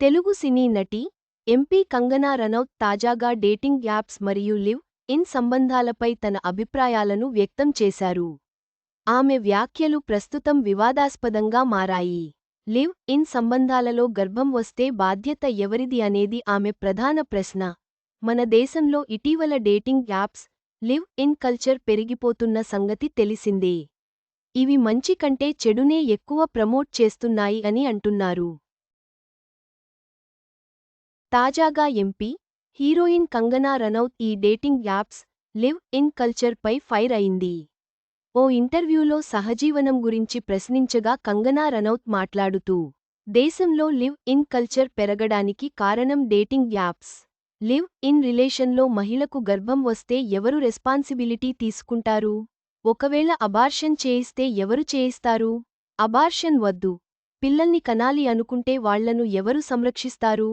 తెలుగు సినీ నటి ఎంపీ కంగనా రనౌత్ తాజాగా dating apps మరియు లివ్ ఇన్ సంబంధాలపై తన అభిప్రాయాలను వ్యక్తం చేశారు. ఆమె వ్యాఖ్యలు ప్రస్తుతం వివాదాస్పదంగా మారాయి. లివ్ ఇన్ సంబంధాలలో గర్భం వస్తే బాధ్యత ఎవరిది అనేది ఆమె ప్రధాన ప్రశ్న. మన దేశంలో ఇటీవల dating apps live in culture పెరిగిపోతున్న సంగతి తెలిసిందే. ఇవి మంచి కంటే చెడునే ఎక్కువ ప్రమోట్ చేస్తున్నాయి అని అంటున్నారు. తాజాగా ఎంపీ హీరోయిన్ కంగనా రనౌత్ ఈ dating apps live in culture pi fire అయింది. ఓ ఇంటర్వ్యూలో సహజీవనం గురించి ప్రశ్నించగా కంగనా రనౌత్ మాట్లాడుతూ దేశంలో లివ్ ఇన్ కల్చర్ పెరగడానికి కారణం డేటింగ్ యాప్స్. లివ్ ఇన్ రిలేషన్లో మహిళకు గర్భం వస్తే ఎవరు రెస్పాన్సిబిలిటీ తీసుకుంటారు? ఒకవేళ అబార్షన్ చేయిస్తే ఎవరు చేయిస్తారు? అబార్షన్ వద్దు. పిల్లల్ని కనాలి అనుకుంటే వాళ్ళను ఎవరు సంరక్షిస్తారు?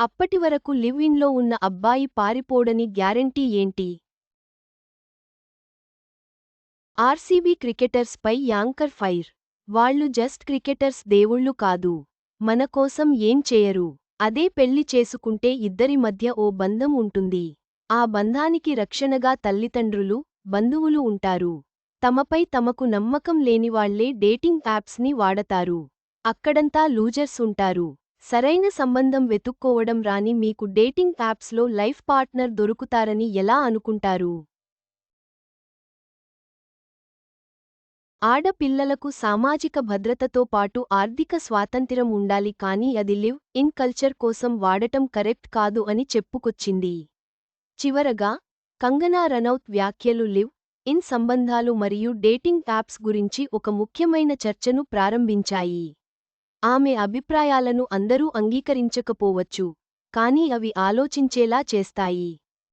అప్పటివరకు లివ్ ఇన్లో ఉన్న అబ్బాయి పారిపోడని గ్యారెంటీ ఏంటి? ఆర్సీబీ క్రికెటర్స్పై యాంకర్ ఫైర్. వాళ్ళు జస్ట్ క్రికెటర్స్ దేవుళ్ళు కాదు. మన కోసం ఏం చేయరు? అదే పెళ్ళి చేసుకుంటే ఇద్దరి మధ్య ఓ బంధం ఉంటుంది. ఆ బంధానికి రక్షణగా తల్లిదండ్రులు బంధువులు ఉంటారు. తమపై తమకు నమ్మకం లేనివాళ్ళే డేటింగ్ యాప్స్ని వాడతారు. అక్కడంతా లూజర్స్ ఉంటారు. సరైన సంబంధం వెతుక్కోవడం రాని మీకు డేటింగ్ యాప్స్లో లైఫ్ పార్ట్నర్ దొరుకుతారని ఎలా అనుకుంటారు? ఆడపిల్లలకు సామాజిక భద్రతతో పాటు ఆర్థిక స్వాతంత్ర్యం ఉండాలి కానీ అది లివ్ ఇన్ కల్చర్ కోసం వాడటం కరెక్ట్ కాదు అని చెప్పుకొచ్చింది. చివరగా కంగనా రనౌత్ వ్యాఖ్యలు లివ్ ఇన్ సంబంధాలు మరియు డేటింగ్ యాప్స్ గురించి ఒక ముఖ్యమైన చర్చను ప్రారంభించాయి. ఆమె అభిప్రాయాలను అందరూ అంగీకరించకపోవచ్చు కానీ అవి ఆలోచించేలా చేస్తాయి.